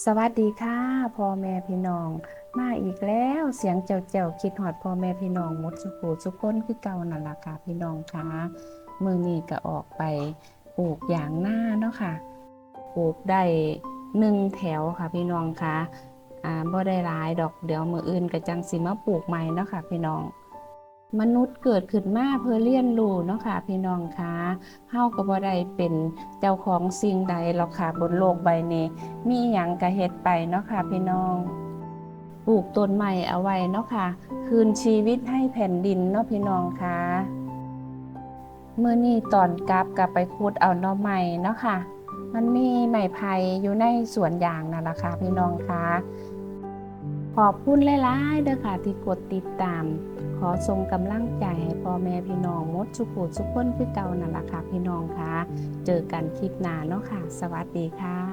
สวัสดีค่ะพ่อแม่พี่น้อง มาอีกแล้วเสียงเจ้าเจ้าคิดหอดพ่อแม่พี่น้องมดสุขูสุขคนคือเก่านั่นล่ะค่ะพี่น้องค่ะมือนี้ก็ออกไปปลูกอย่างหน้าเนาะค่ะปลูกได้หนึ่งแถวค่ะพี่น้องค่ะอ่าบ่ได้หลายดอกเดี๋ยวมืออื่นก็จังสิมาปลูกใหม่เนาะค่ะพี่น้อง มนุษย์เกิดขึ้นมาเพื่อเรียนรู้เนาะค่ะพี่น้องคะเฮาก็บ่ได้เป็นเจ้าของสิ่งใดหรอกค่ะบนโลกใบนี้ มีหยังก็เฮ็ดไปเนาะค่ะพี่น้องปลูกต้นใหม่เอาไว้เนาะค่ะ คืนชีวิตให้แผ่นดินเนาะพี่น้องคะเมื่อนี้ตอนกลับกับไปขุดเอาน่อใหม่เนาะค่ะ มันมีไม้ไผ่อยู่ในสวนยางนั่นแหละค่ะพี่น้องคะ ขอบคุณหลายๆเด้อค่ะที่กดติดตาม ขอทรงกำลังใจให้พ่อแม่พี่น้องมดสุขุสุขคนคือเก่านั่นแหละค่ะพี่น้องค่ะ เจอกันคลิปหน้าเนาะค่ะ สวัสดีค่ะ